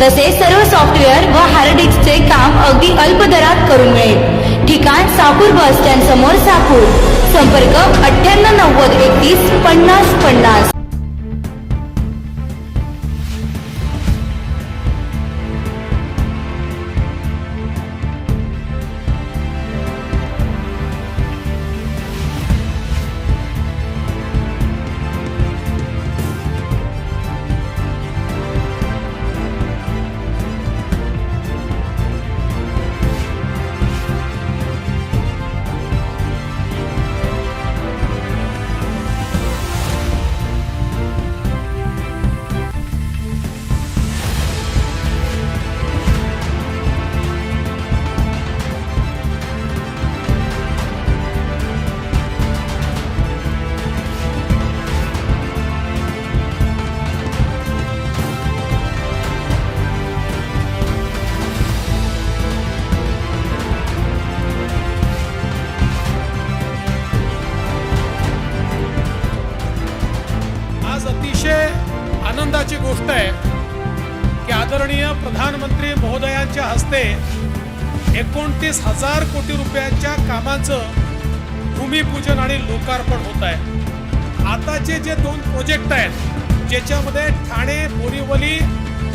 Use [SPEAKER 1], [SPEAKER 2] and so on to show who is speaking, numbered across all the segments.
[SPEAKER 1] तसेच सर्व सॉफ्टवेअर व हार्ड डिस्कचे काम अगदी अल्प दरात करून मिळेल. ठिकाण साकूर बस स्टँड समोर साकूर. संपर्क अठ्ठ्याण्णव नव्वद एकतीस पन्नास पन्नास.
[SPEAKER 2] आनंदाची गोष्ट आहे की आदरणीय प्रधानमंत्री महोदयांच्या हस्ते एकोणतीस हजार कोटी रुपयांच्या कामाचं भूमिपूजन आणि लोकार्पण होत आहे. आताचे जे दोन प्रोजेक्ट आहेत ज्याच्यामध्ये ठाणे बोरीवली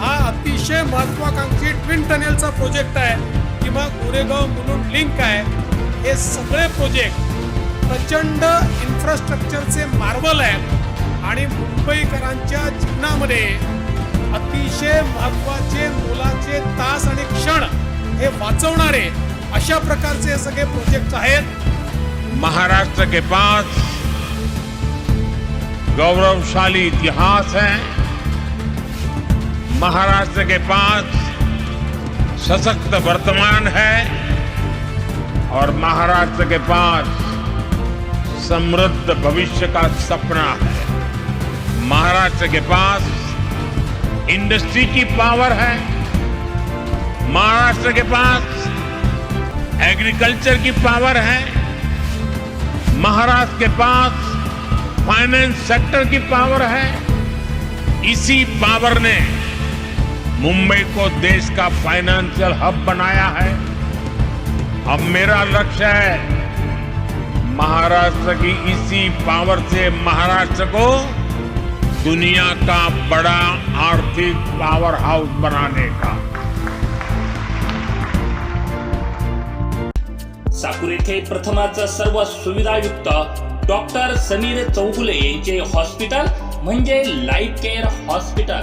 [SPEAKER 2] हा अतिशय महत्वाकांक्षी ट्विन टनेलचा प्रोजेक्ट आहे किंवा गोरेगाव मुलुंड लिंक आहे हे सगळे प्रोजेक्ट प्रचंड इन्फ्रास्ट्रक्चरचे मार्बल आहेत. आणि मुंबईकरांच्या जीवनामध्ये अतिशय महत्त्वाचे मोलाचे तास आणि क्षण हे वाचवणारे अशा प्रकारचे सगळे प्रोजेक्ट आहेत.
[SPEAKER 3] महाराष्ट्र के पास गौरवशाली इतिहास है। महाराष्ट्र के पास सशक्त वर्तमान है। और महाराष्ट्र के पास समृद्ध भविष्य का सपना है। महाराष्ट्र के पास इंडस्ट्री की पावर है। महाराष्ट्र के पास एग्रीकल्चर की पावर है। महाराष्ट्र के पास फाइनेंस सेक्टर की पावर है। इसी पावर ने मुंबई को देश का फाइनेंशियल हब बनाया है। अब मेरा लक्ष्य है महाराष्ट्र की इसी पावर से महाराष्ट्र को दुनिया का बड़ा आर्थिक पावर हाउस बनाने का।
[SPEAKER 4] साकूर येथे प्रथमच सर्व सुविधायुक्त डॉक्टर समीर चौगुले यांचे हॉस्पिटल म्हणजे लाईफ केअर हॉस्पिटल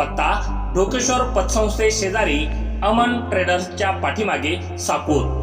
[SPEAKER 4] पत्ता ढोकेश्वर पतसंस्थे शेजारी अमन ट्रेडर्सच्या पाठीमागे साकूर.